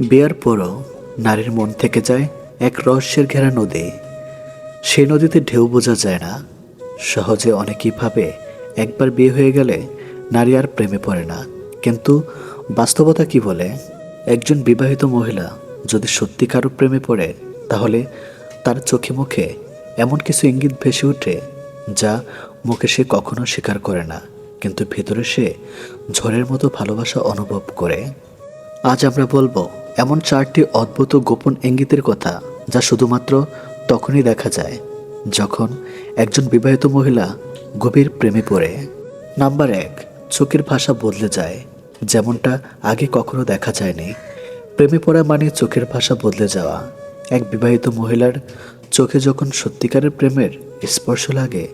বিয়ার পরও নারীর মন থেকে যায় এক রহস্যের ঘেরা নদী। সেই নদীতে ঢেউ বোঝা যায় না। সহজে অনেকেই ভাবে একবার বিয়ে হয়ে গেলে নারী আর প্রেমে পড়ে না। কিন্তু বাস্তবতা কি বলে? একজন বিবাহিত মহিলা যদি সত্যি কারও প্রেমে পড়ে, তাহলে তার চোখে মুখে এমন কিছু ইঙ্গিত ভেসে ওঠে যা মুখে সে কখনো স্বীকার করে না। কিন্তু ভেতরে সে ঝড়ের মতো ভালোবাসা অনুভব করে। আজ আমরা বলব, এমন চারটি অদ্ভুত গোপন ইঙ্গিতের কথা যা শুধুমাত্র তখনই দেখা যায় যখন একজন বিবাহিত মহিলা গভীর প্রেমে পড়ে। নাম্বার এক, চোখের ভাষা বদলে যায়, যেমনটা আগে কখনো দেখা যায়নি। প্রেমে পড়া মানে চোখের ভাষা বদলে যাওয়া। এক বিবাহিত মহিলার চোখে যখন সত্যিকারের প্রেমের স্পর্শ লাগে,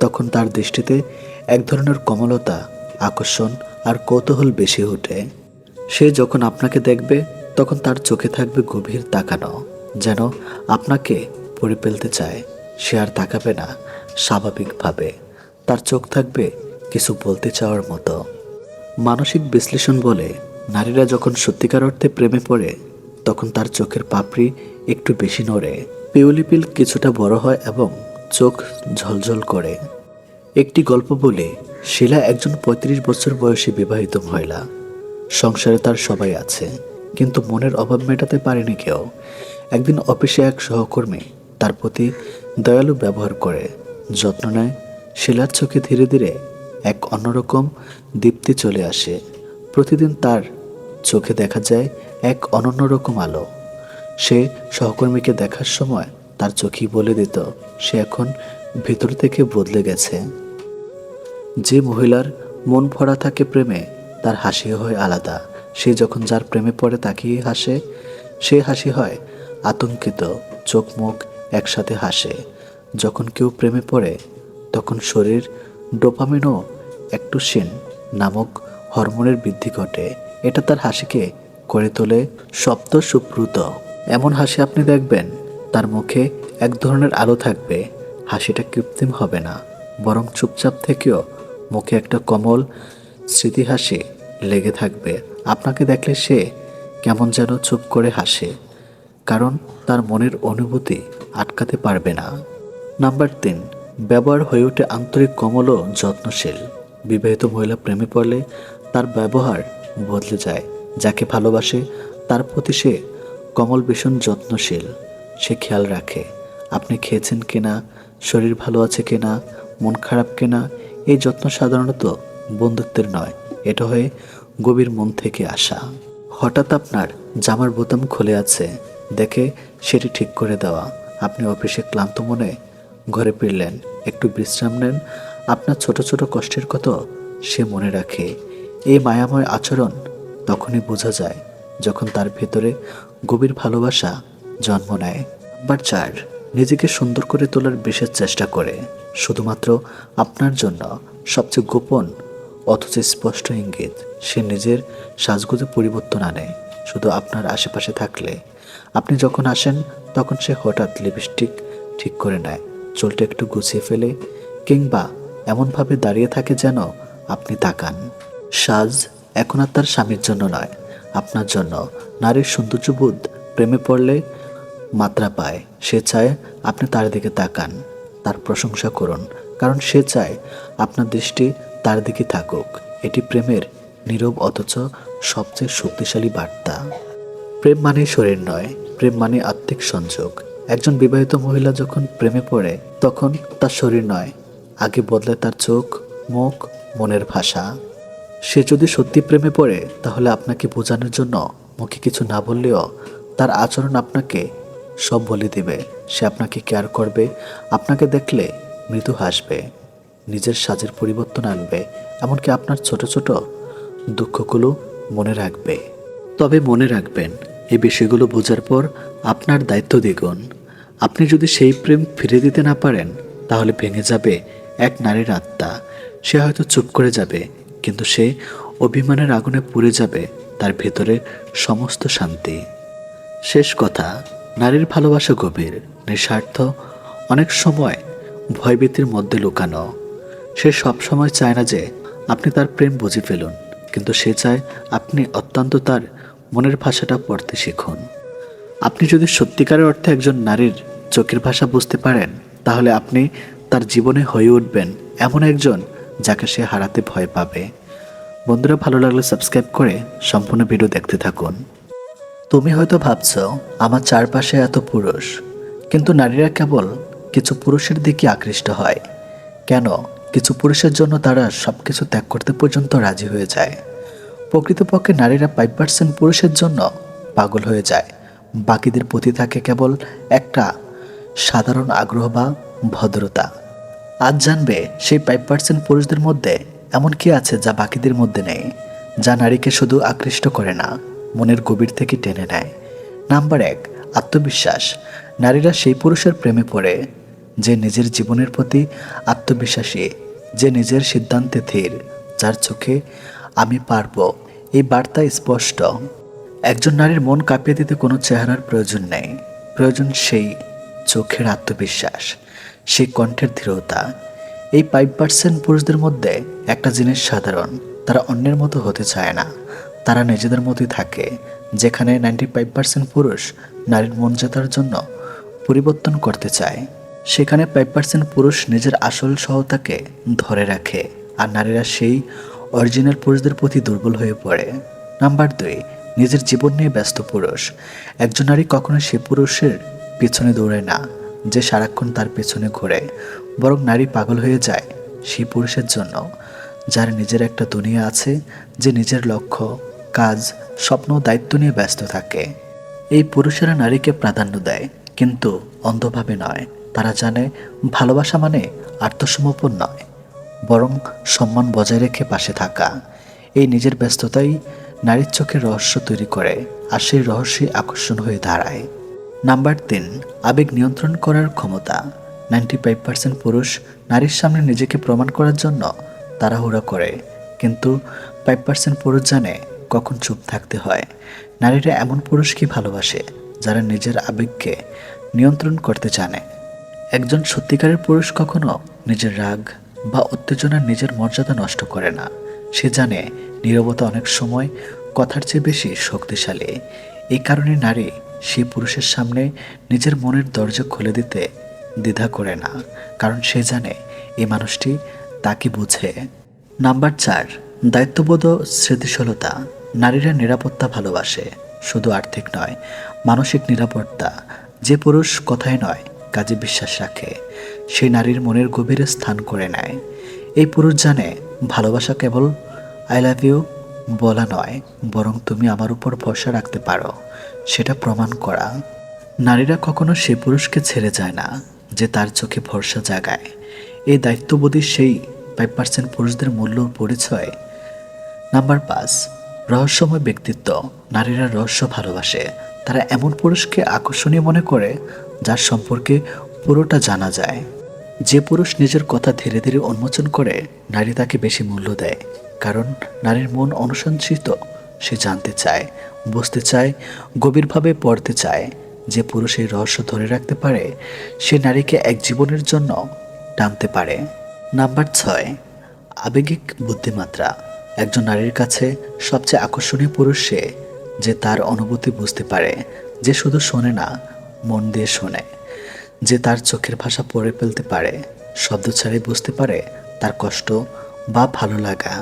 তখন তার দৃষ্টিতে এক ধরনের কমলতা, আকর্ষণ আর কৌতূহল বেশি ওঠে। সে যখন আপনাকে দেখবে, তখন তার চোখে থাকবে গভীর তাকানো, যেন আপনাকে পড়ে ফেলতে চায়। সে আর তাকাবে না, স্বাভাবিকভাবে। তার চোখ থাকবে কিছু বলতে চাওয়ার মতো। মানসিক বিশ্লেষণ বলে, নারীরা যখন সত্যিকার অর্থে প্রেমে পড়ে, তখন তার চোখের পাপড়ি একটু বেশি নড়ে। পিউলিপিল কিছুটা বড় হয় এবং চোখ ঝলঝল করে। একটি গল্প বলে, শিলা একজন ৩৫ বছর বয়সী বিবাহিত মহিলা। সংসারে তার সবাই আছে, কিন্তু মনের অভাব মেটাতে পারেনি কেউ। একদিন অফিসে এক সহকর্মী তার প্রতি দয়ালু ব্যবহার করে, যত্ন নেয়, শিলার চোখে ধীরে ধীরে এক অন্যরকম দীপ্তি চলে আসে। প্রতিদিন তার চোখে দেখা যায় এক অনন্য রকম আলো। সে সহকর্মীকে দেখার সময় তার চোখই বলে দিত, সে এখন ভিতর থেকে বদলে গেছে। যে মহিলার মন ভরা থাকে প্রেমে তার হাসি হয় আলাদা। সে যখন যার প্রেমে পড়ে তাকিয়ে হাসে। সে হাসি হয় আতঙ্কিত চোখ মুখ একসাথে হাসে। যখন কেউ প্রেমে পড়ে, তখন শরীর ডোপামিনও অ্যাক্টোসিন নামক হরমোনের বৃদ্ধি ঘটে। এটা তার হাসিকে করে তোলে শব্দ সুপ্রুত এমন হাসি আপনি দেখবেন, তার মুখে এক ধরনের আলো থাকবে। হাসিটা কৃত্রিম হবে না, বরং চুপচাপ থেকেও মুখে একটা কমল স্মৃতি হাসি লেগে থাকবে। আপনাকে দেখলে সে কেমন যেন চুপ করে হাসে, কারণ তার মনের অনুভূতি আটকাতে পারবে না। নাম্বার তিন, ব্যবহার হয়ে ওঠে আন্তরিক কমল ও যত্নশীল। বিবাহিত মহিলা প্রেমে পড়লে তার ব্যবহার বদলে যায়, যাকে ভালোবাসে তার প্রতি সে কমল, ভীষণ যত্নশীল। সে খেয়াল রাখে, আপনি খেয়েছেন কিনা, শরীর ভালো আছে কিনা, মন খারাপ কিনা, এই যত্ন সাধারণত বন্ধুত্বের নয়, এটা হয়ে গভীর মন থেকে আসা। হঠাৎ আপনার জামার বোতাম খুলে আছে। দেখে সেটি ঠিক করে দেওয়া। আপনি অফিসে ক্লান্ত মনে ঘরে ফিরলেন। একটু বিশ্রাম নেন। আপনার ছোট ছোট কষ্টের কথা সে মনে রাখে। এই মায়াময় আচরণ তখনই বোঝা যায় যখন তার ভেতরে গভীর ভালোবাসা জন্ম নেয়। নাম্বার চার, নিজেকে সুন্দর করে তোলার বিশেষ চেষ্টা করে। শুধুমাত্র আপনার জন্য সবচেয়ে গোপন অথচ স্পষ্ট ইঙ্গিত, সে নিজের সাজগোজে পরিবর্তন আনে, শুধু আপনার আশেপাশে থাকলে। আপনি যখন আসেন, তখন সে হঠাৎ লিপস্টিক ঠিক করে নেয়, চুলটা একটু গুছিয়ে ফেলে, কিংবা এমনভাবে দাঁড়িয়ে থাকে যেন আপনি তাকান। সাজ এখন আর তার স্বামীর জন্য নয়, আপনার জন্য। নারীর সৌন্দর্যবোধ প্রেমে পড়লে মাত্রা পায়। সে চায় আপনি তার দিকে তাকান, তার প্রশংসা করুন, কারণ সে চায় আপনার দৃষ্টি তার দিকে থাকুক। এটি প্রেমের নীরব অথচ সবচেয়ে শক্তিশালী বার্তা। প্রেম মানে শরীর নয়, প্রেম মানে আত্মিক সংযোগ। একজন বিবাহিত মহিলা যখন প্রেমে পড়ে, তখন তার শরীর নয়, আগে বদলে তার চোখ, মুখ, মনের ভাষা। সে যদি সত্যি প্রেমে পড়ে, তাহলে আপনাকে বোঝানোর জন্য মুখে কিছু না বললেও তার আচরণ আপনাকে সব বলে দিবে। সে আপনাকে কেয়ার করবে, আপনাকে দেখলে মৃদু হাসবে। নিজের সাজের পরিবর্তন আনবে, এমনকি আপনার ছোট ছোট দুঃখগুলো মনে রাখবে। তবে মনে রাখবেন এই বিষয়গুলো বোঝার পর আপনার দায়িত্ব দ্বিগুণ। আপনি যদি সেই প্রেম ফিরে দিতে না পারেন, তাহলে ভেঙে যাবে এক নারীর আত্মা। সে হয়তো চুপ করে যাবে, কিন্তু সে অভিমানের আগুনে পুড়ে যাবে, তার ভেতরে সমস্ত শান্তি। শেষ কথা, নারীর ভালোবাসা গভীর, নিঃস্বার্থ, অনেক সময় ভয়ভীতির মধ্যে লুকানো। সে সবসময় চায় না যে আপনি তার প্রেম বুঝে ফেলুন, কিন্তু সে চায় আপনি অত্যন্ত তার মনের ভাষাটা পড়তে শিখুন। আপনি যদি সত্যিকারের অর্থে একজন নারীর চোখের ভাষা বুঝতে পারেন, তাহলে আপনি তার জীবনে হয়ে উঠবেন এমন একজন যাকে সে হারাতে ভয় পাবে। বন্ধুরা, ভালো লাগলে সাবস্ক্রাইব করে সম্পূর্ণ ভিডিও দেখতে থাকুন। তুমি হয়তো ভাবছ, আমার চারপাশে এত পুরুষ, কিন্তু নারীরা কেবল কিছু পুরুষের দিকে আকৃষ্ট হয়। কেন? কিছু পুরুষের জন্য তারা সব কিছু ত্যাগ করতে পর্যন্ত রাজি হয়ে যায়। প্রকৃতপক্ষে নারীরা ফাইভ পার্সেন্ট পুরুষের জন্য পাগল হয়ে যায়। বাকিদের প্রতি থাকে কেবল একটা সাধারণ আগ্রহ বা ভদ্রতা। আজ জানবে সেই ফাইভ পার্সেন্ট পুরুষদের মধ্যে এমন কি আছে যা বাকিদের মধ্যে নেই, যা নারীকে শুধু আকৃষ্ট করে না, মনের গভীর থেকে টেনে নেয়। নাম্বার এক, আত্মবিশ্বাস। নারীরা সেই পুরুষের প্রেমে পড়ে যে নিজের জীবনের প্রতি আত্মবিশ্বাসী, যে নিজের সিদ্ধান্তে ধীর, যার চোখে আমি পারব। এই বার্তা স্পষ্ট। একজন নারীর মন কাঁপিয়ে দিতে কোনো চেহারার প্রয়োজন নেই। প্রয়োজন সেই চোখের আত্মবিশ্বাস, সেই কণ্ঠের দৃঢ়তা এই ফাইভ পার্সেন্ট পুরুষদের মধ্যে একটা জিনিস সাধারণ, তারা অন্যের মতো হতে চায় না। তারা নিজেদের মতোই থাকে, যেখানে নাইনটি ফাইভ পার্সেন্ট পুরুষ নারীর মন জেতার জন্য পরিবর্তন করতে চায়। সেখানে ফাইভ পার্সেন্ট পুরুষ নিজের আসল সহতাকে ধরে রাখে আর নারীরা সেই অরিজিনাল পুরুষদের প্রতি দুর্বল হয়ে পড়ে। নাম্বার দুই, নিজের জীবন নিয়ে ব্যস্ত পুরুষ। একজন নারী কখনো সে পুরুষের পেছনে দৌড়ে না, যে সারাক্ষণ তার পেছনে ঘোরে। বরং নারী পাগল হয়ে যায় সেই পুরুষের জন্য, যার নিজের একটা দুনিয়া আছে, যে নিজের লক্ষ্য, কাজ, স্বপ্ন দায়িত্ব নিয়ে ব্যস্ত থাকে। এই পুরুষেরা নারীকে প্রাধান্য দেয়, কিন্তু অন্ধভাবে নয়। তারা জানে ভালোবাসা মানে আত্মসমর্পণ নয়, বরং সম্মান বজায় রেখে পাশে থাকা। এই নিজের ব্যস্ততাই নারীর চোখে রহস্য তৈরি করে আর সেই রহস্যই আকর্ষণ হয়ে দাঁড়ায়। নাম্বার তিন, আবেগ নিয়ন্ত্রণ করার ক্ষমতা। নাইনটি ফাইভ পার্সেন্ট পুরুষ নারীর সামনে নিজেকে প্রমাণ করার জন্য তাড়াহুড়া করে। কিন্তু ফাইভ পার্সেন্ট পুরুষ জানে কখন চুপ থাকতে হয়। নারীরা এমন পুরুষকে ভালোবাসে যারা নিজের আবেগকে নিয়ন্ত্রণ করতে জানে। একজন সত্যিকারের পুরুষ কখনো নিজের রাগ বা উত্তেজনা নিজের মর্যাদা নষ্ট করে না। সে জানে নীরবতা অনেক সময় কথার চেয়ে বেশি শক্তিশালী। এই কারণে নারী সেই পুরুষের সামনে নিজের মনের দরজা খুলে দিতে দ্বিধা করে না, কারণ সে জানে এই মানুষটি তাকে বুঝে। নাম্বার চার, দায়িত্ববোধ ও স্মৃতিশীলতা নারীরা নিরাপত্তা ভালোবাসে, শুধু আর্থিক নয়, মানসিক নিরাপত্তা। যে পুরুষ কথায় নয় কাজে বিশ্বাস রাখে। সে নারীর মনের গভীরে স্থান করে নেয়। এই পুরুষ জানে, ভালোবাসা কেবল আই লাভ ইউ বলা নয়, বরং তুমি আমার উপর ভরসা রাখতে পারো। সেটা প্রমাণ করা। নারীরা কখনো সে পুরুষকে ছেড়ে যায় না, যে তার চোখে ভরসা জাগায়। এই দায়িত্ববোধী সেই ফাইভ পার্সেন্ট পুরুষদের মূল্য পরিচয়। নাম্বার পাঁচ, রহস্যময় ব্যক্তিত্ব। নারীরা রহস্য ভালোবাসে। তারা এমন পুরুষকে আকর্ষণীয় মনে করে যার সম্পর্কে পুরোটা জানা যায়। যে পুরুষ নিজের কথা ধীরে ধীরে উন্মোচন করে, নারী তাকে বেশি মূল্য দেয়, কারণ নারীর মন অনুসঞ্চিত সে জানতে চায়, বুঝতে চায়, গভীরভাবে পড়তে চায়। যে পুরুষ এই রহস্য ধরে রাখতে পারে, সে নারীকে এক জীবনের জন্য টানতে পারে। নাম্বার ছয়, আবেগিক বুদ্ধিমাত্রা। একজন নারীর কাছে সবচেয়ে আকর্ষণীয় পুরুষ সে। যে তার অনুভূতি বুঝতে পারে, যে শুধু শোনে না, মন দিয়ে শোনে। যে তার চোখের ভাষা পড়ে ফেলতে পারে, শব্দ ছাড়াই বুঝতে পারে তার কষ্ট বা ভালো লাগা।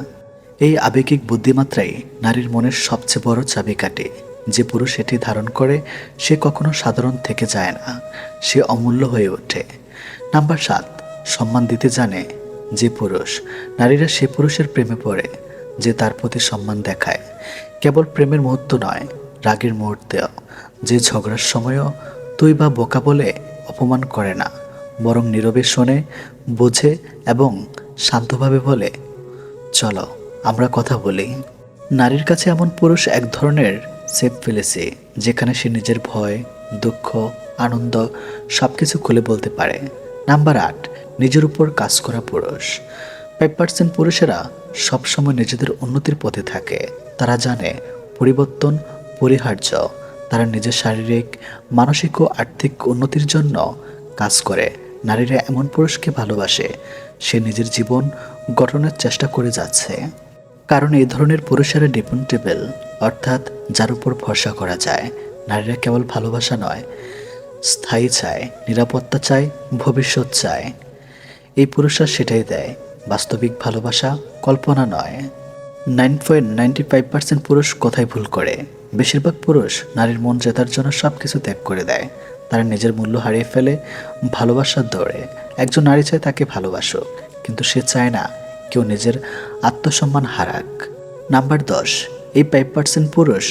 এই আবেগিক বুদ্ধিমাত্রাই নারীর মনের সবচেয়ে বড় চাবিকাঠি। যে পুরুষ এটি ধারণ করে, সে কখনো সাধারণ থেকে যায় না, সে অমূল্য হয়ে ওঠে। নাম্বার সাত, সম্মান দিতে জানে যে পুরুষ। নারীরা সে পুরুষের প্রেমে পড়ে, যে তার প্রতি সম্মান দেখায়। কেবল প্রেমের মুহূর্ত নয়, রাগের মুহূর্তেও। যে ঝগড়ার সময়ও তুই বা বোকা বলে অপমান করে না, বরং নীরবে শোনে, বোঝে এবং শান্তভাবে বলে, চলো, আমরা কথা বলি। নারীর কাছে এমন পুরুষ এক ধরনের সেফ ফেলেছে, যেখানে সে নিজের ভয়, দুঃখ, আনন্দ সব কিছু খুলে বলতে পারে। নাম্বার আট, নিজের উপর কাজ করা পুরুষ। ফাইভ পার্সেন্ট পুরুষেরা সবসময় নিজেদের উন্নতির পথে থাকে। তারা জানে পরিবর্তন, পরিহার্য। তারা নিজের শারীরিক, মানসিক ও আর্থিক উন্নতির জন্য কাজ করে। নারীরা এমন পুরুষকে ভালোবাসে। সে নিজের জীবন গঠনের চেষ্টা করে যাচ্ছে। কারণ এই ধরনের পুরুষেরা ডিপেন্ডেবল, অর্থাৎ যার উপর ভরসা করা যায়। নারীরা কেবল ভালোবাসা নয়, স্থায়ী চায়, নিরাপত্তা চায়, ভবিষ্যৎ চায়। এই পুরুষরা সেটাই দেয়। বাস্তবিক ভালোবাসা কল্পনা নয়। Nine point ninety five percent পুরুষ কোথায় ভুল করে। বেশিরভাগ পুরুষ নারীর মন জেতার জন্য সব কিছু ত্যাগ করে দেয়। তারা নিজের মূল্য হারিয়ে ফেলে ভালোবাসার দৌড়ে। একজন নারী চায় তাকে ভালোবাসুক, কিন্তু সে চায় না কেউ নিজের আত্মসম্মান হারাক। নাম্বার দশ, এই ফাইভ পার্সেন্ট পুরুষ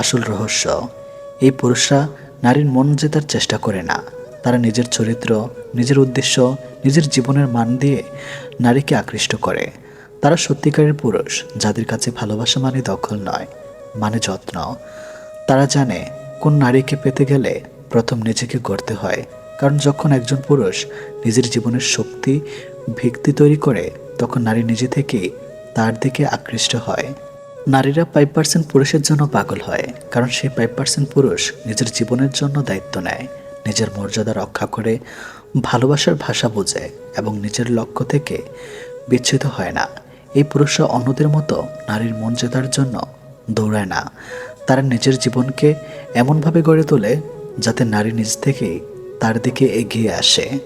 আসল রহস্য। এই পুরুষরা নারীর মন জেতার চেষ্টা করে না। তারা নিজের চরিত্র, নিজের উদ্দেশ্য নিজের জীবনের মান দিয়ে নারীকে আকৃষ্ট করে। তারা সত্যিকারের পুরুষ, যাদের কাছে ভালোবাসা মানে দখল নয় মানে যত্ন। তারা জানে কোন নারীকে পেতে গেলে প্রথম নিজেকে গড়তে হয়, কারণ যখন একজন পুরুষ নিজের জীবনের শক্তি, ভিত্তি তৈরি করে, তখন নারী নিজে থেকেই তার দিকে আকৃষ্ট হয়। নারীরা ফাইভ পার্সেন্ট পুরুষের জন্য পাগল হয়, কারণ সেই ফাইভ পার্সেন্ট পুরুষ নিজের জীবনের জন্য দায়িত্ব নেয়, নিজের মর্যাদা রক্ষা করে ভালোবাসার ভাষা বোঝে এবং নিজের লক্ষ্য থেকে বিচ্ছিত হয় না। এই পুরুষরা অন্যদের মতো নারীর মন জেতার জন্য দৌড়ায় না। তারা নিজের জীবনকে এমনভাবে গড়ে তোলে যাতে নারী নিজ থেকেই তার দিকে এগিয়ে আসে।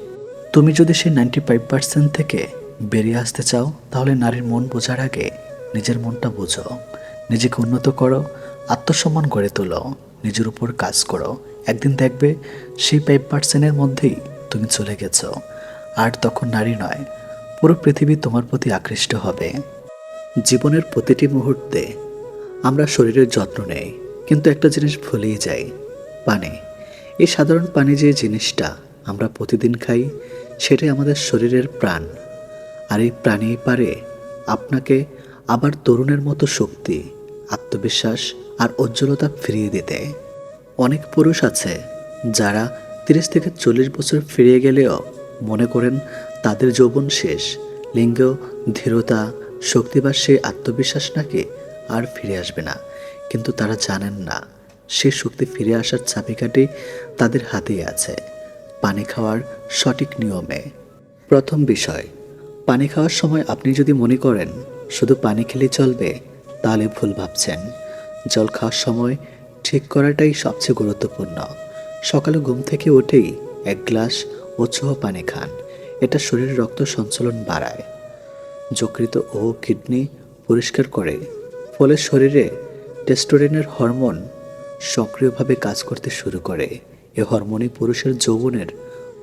তুমি যদি সেই নাইনটি ফাইভ পার্সেন্ট থেকে বেরিয়ে আসতে চাও, তাহলে নারীর মন বোঝার আগে নিজের মনটা বোঝো। নিজেকে উন্নত করো, আত্মসম্মান গড়ে তোলো, নিজের উপর কাজ করো। একদিন দেখবে সেই ফাইভ পার্সেন্টের মধ্যেই তুমি চলে গেছো। আর তখন নারী নয়, পুরো পৃথিবী তোমার প্রতি আকৃষ্ট হবে। জীবনের প্রতিটি মুহূর্তে আমরা শরীরের যত্ন নেই, কিন্তু একটা জিনিস ভুলেই যাই, পানি। এই সাধারণ পানি যে জিনিসটা আমরা প্রতিদিন খাই, সেটাই আমাদের শরীরের প্রাণ। আর এই প্রাণী পারে আপনাকে আবার তরুণের মতো শক্তি, আত্মবিশ্বাস আর উজ্জ্বলতা ফিরিয়ে দিতে। অনেক পুরুষ আছে যারা তিরিশ থেকে চল্লিশ বছর ফিরিয়ে গেলেও মনে করেন তাদের যৌবন শেষ। লিঙ্গ, ধীরতা, শক্তি বা সেই আত্মবিশ্বাস নাকি আর ফিরে আসবে না। কিন্তু তারা জানেন না সে শক্তি ফিরে আসার চাবিকাঠি তাদের হাতেই আছে। পানি খাওয়ার সঠিক নিয়মে। প্রথম বিষয়, পানি খাওয়ার সময় আপনি যদি মনে করেন শুধু পানি খেলেই চলবে, তাহলে ভুল ভাবছেন। জল খাওয়ার সময় ঠিক করাটাই সবচেয়ে গুরুত্বপূর্ণ। সকালে ঘুম থেকে উঠেই এক গ্লাস উৎসাহ পানি খান। এটা শরীরের রক্ত সঞ্চালন বাড়ায়। যকৃত ও কিডনি পরিষ্কার করে। ফলে শরীরে টেস্টোরেনের হরমোন সক্রিয়ভাবে কাজ করতে শুরু করে। এ হরমোনই পুরুষের যৌবনের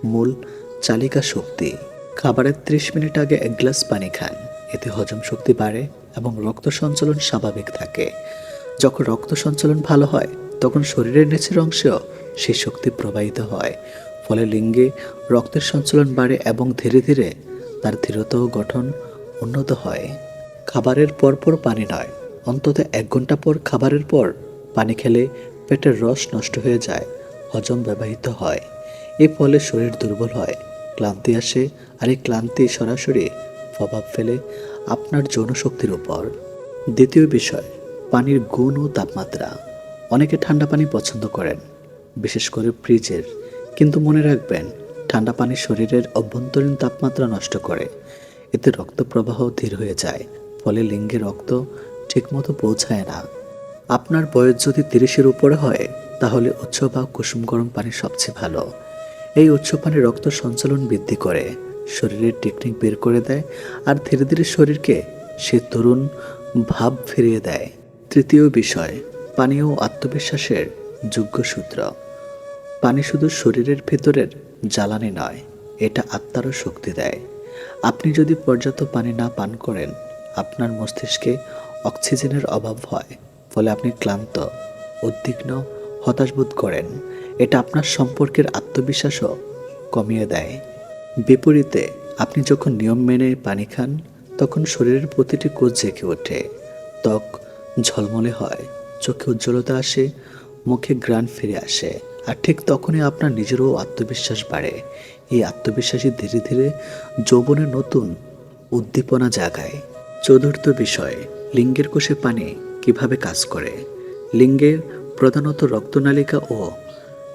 মূল চালিকা শক্তি। খাবারের ত্রিশ মিনিট আগে এক গ্লাস পানি খান। এতে হজম শক্তি বাড়ে এবং রক্ত সঞ্চালন স্বাভাবিক থাকে। যখন রক্ত সঞ্চালন ভালো হয়, তখন শরীরের নিচের অংশেও সেই শক্তি প্রবাহিত হয়। ফলে লিঙ্গে রক্তের সঞ্চালন বাড়ে এবং ধীরে ধীরে তার ও গঠন উন্নত হয়। খাবারের পরপর পানি নয়, অন্তত এক ঘণ্টা পর খাবারের পর পানি খেলে পেটের রস নষ্ট হয়ে যায়, হজম ব্যবহৃত হয়। এর ফলে শরীর দুর্বল হয়, ক্লান্তি আসে আর এই ক্লান্তি সরাসরি প্রভাব ফেলে আপনার যৌনশক্তির উপর। দ্বিতীয় বিষয়, পানির গুণ ও তাপমাত্রা। অনেকে ঠান্ডা পানি পছন্দ করেন। বিশেষ করে ফ্রিজের। কিন্তু মনে রাখবেন, ঠান্ডা পানি শরীরের অভ্যন্তরীণ তাপমাত্রা নষ্ট করে। এতে রক্ত প্রবাহ ধীর হয়ে যায়, ফলে লিঙ্গে রক্ত ঠিকমতো পৌঁছায় না। আপনার বয়স যদি তিরিশের উপরে হয়, তাহলে উচ্চ বা কুসুম গরম পানি সবচেয়ে ভালো। এই উচ্চ পানি রক্ত সঞ্চালন বৃদ্ধি করে, শরীরের টেকনিক বের করে দেয়, আর ধীরে ধীরে শরীরকে সে তরুণ ভাব ফিরিয়ে দেয়। তৃতীয় বিষয়, পানীয় আত্মবিশ্বাসের যোগ্য সূত্র পানি শুধু শরীরের ভেতরের জ্বালানি নয়, এটা আত্মারও শক্তি দেয়। আপনি যদি পর্যাপ্ত পানি না পান করেন, আপনার মস্তিষ্কে অক্সিজেনের অভাব হয়, ফলে আপনি ক্লান্ত, উদ্বিগ্ন হতাশবোধ করেন। এটা আপনার সম্পর্কের আত্মবিশ্বাসও কমিয়ে দেয়। বিপরীতে, আপনি যখন নিয়ম মেনে পানি খান, তখন শরীরের প্রতিটি কোষ জেগে ওঠে। ত্বক ঝলমলে হয়, চোখে উজ্জ্বলতা আসে মুখে গ্রান ফিরে আসে। আর ঠিক তখনই আপনার নিজেরও আত্মবিশ্বাস বাড়ে। এই আত্মবিশ্বাসী ধীরে ধীরে যৌবনের নতুন উদ্দীপনা জাগায়। চতুর্থ বিষয়, লিঙ্গের কোষে পানি কীভাবে কাজ করে? লিঙ্গে প্রধানত রক্তনালিকা ও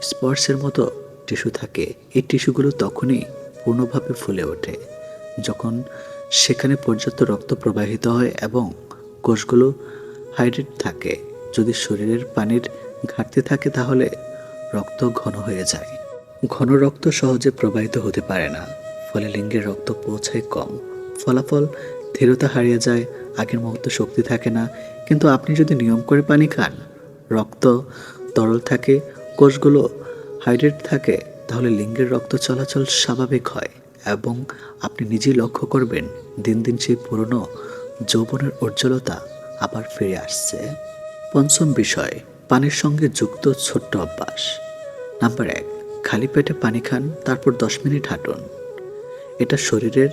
স্পর্শের মতো টিস্যু থাকে। এই টিস্যুগুলো তখনই পূর্ণভাবে ফুলে ওঠে, যখন সেখানে পর্যাপ্ত রক্ত প্রবাহিত হয় এবং কোষগুলো হাইড্রেট থাকে। যদি শরীরের পানির ঘাটতি থাকে তাহলে রক্ত ঘন হয়ে যায়। ঘন রক্ত সহজে প্রবাহিত হতে পারে না, ফলে লিঙ্গের রক্ত পৌঁছায় কম। ফলাফল ধীরতা হারিয়ে যায়, আগের মতো শক্তি থাকে না। কিন্তু আপনি যদি নিয়ম করে পানি খান, রক্ত তরল থাকে, কোষগুলো হাইড্রেট থাকে, তাহলে লিঙ্গের রক্ত চলাচল স্বাভাবিক হয় এবং আপনি নিজেই লক্ষ্য করবেন দিন দিন সেই পুরনো যৌবনের উজ্জ্বলতা আবার ফিরে আসছে। পঞ্চম বিষয় পানির সঙ্গে যুক্ত ছোট্ট অভ্যাস। নাম্বার এক, খালি পেটে পানি খান, তারপর দশ মিনিট হাঁটুন। এটা শরীরের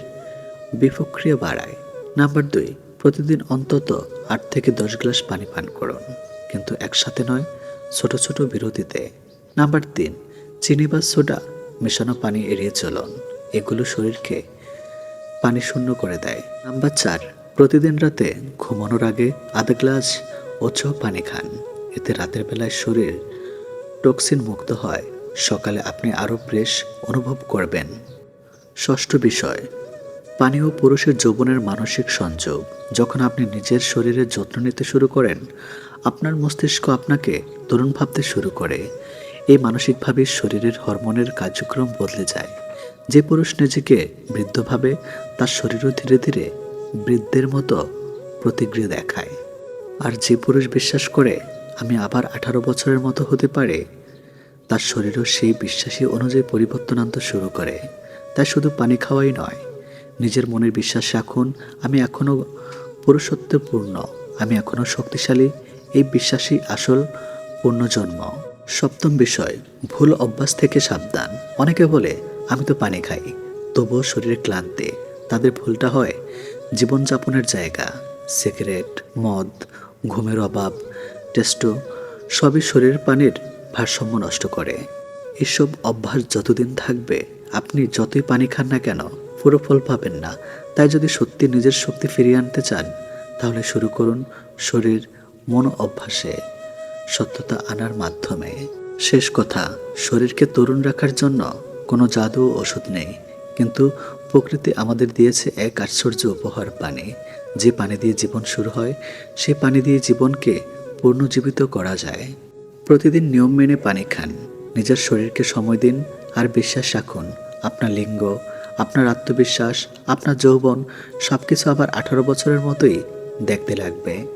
বিপক্রিয়া বাড়ায়। নাম্বার দুই, প্রতিদিন অন্তত আট থেকে দশ গ্লাস পানি পান করুন। কিন্তু একসাথে নয়, ছোট ছোট বিরতিতে। নাম্বার তিন, চিনি বা সোডা মেশানো পানি এড়িয়ে চলুন। এগুলো শরীরকে পানি শূন্য করে দেয়। নাম্বার চার, প্রতিদিন রাতে ঘুমানোর আগে আধা গ্লাস ওছো পানি খান। এতে রাতের বেলায় শরীর টক্সিন মুক্ত হয়। সকালে আপনি আরও ফ্রেশ অনুভব করবেন। ষষ্ঠ বিষয় পানি ও পুরুষের যৌবনের মানসিক সংযোগ। যখন আপনি নিজের শরীরের যত্ন নিতে শুরু করেন, আপনার মস্তিষ্ক আপনাকে তরুণ ভাবতে শুরু করে। এই মানসিকভাবে শরীরের হরমোনের কার্যক্রম বদলে যায়। যে পুরুষ নিজেকে বৃদ্ধ ভাবে, তার শরীরও ধীরে ধীরে বৃদ্ধের মতো প্রতিক্রিয়া দেখায়। আর যে পুরুষ বিশ্বাস করে আমি আবার আঠারো বছরের মতো হতে পারে। তার শরীরও সেই বিশ্বাসী অনুযায়ী পরিবর্তন আনতে শুরু করে। তাই শুধু পানি খাওয়াই নয়, নিজের মনের বিশ্বাস রাখুন, আমি এখনও পুরুষত্বপূর্ণ, আমি এখনও শক্তিশালী, এই বিশ্বাসই আসল পুণ্যজন্ম। সপ্তম বিষয়, ভুল অভ্যাস থেকে সাবধান। অনেকে বলে, আমি তো পানি খাই। তবুও শরীরে ক্লান্তি, তাদের ভুলটা হয় জীবনযাপনের জায়গা। সিগারেট, মদ, ঘুমের অভাব টেস্টো সবই শরীরের পানির ভারসাম্য নষ্ট করে। এসব অভ্যাস যতদিন থাকবে, আপনি যতই পানি খান না কেন, পুরো ফল পাবেন না। তাই যদি সত্যি নিজের শক্তি ফিরিয়ে আনতে চান, তাহলে শুরু করুন শরীর মন অভ্যাসে। সত্যতা আনার মাধ্যমে। শেষ কথা, শরীরকে তরুণ রাখার জন্য কোনো জাদু ওষুধ নেই। কিন্তু প্রকৃতি আমাদের দিয়েছে এক আশ্চর্য উপহার পানি। যে পানি দিয়ে জীবন শুরু হয়, সে পানি দিয়ে জীবনকে পুনর্জীবিত করা যায়। প্রতিদিন নিয়ম মেনে পানি খান। নিজের শরীরকে সময় দিন আর বিশ্বাস রাখুন, আপনার লিঙ্গ, আপনার আত্মবিশ্বাস, আপনার যৌবন সব কিছু আবার আঠারো বছরের মতোই দেখতে লাগবে।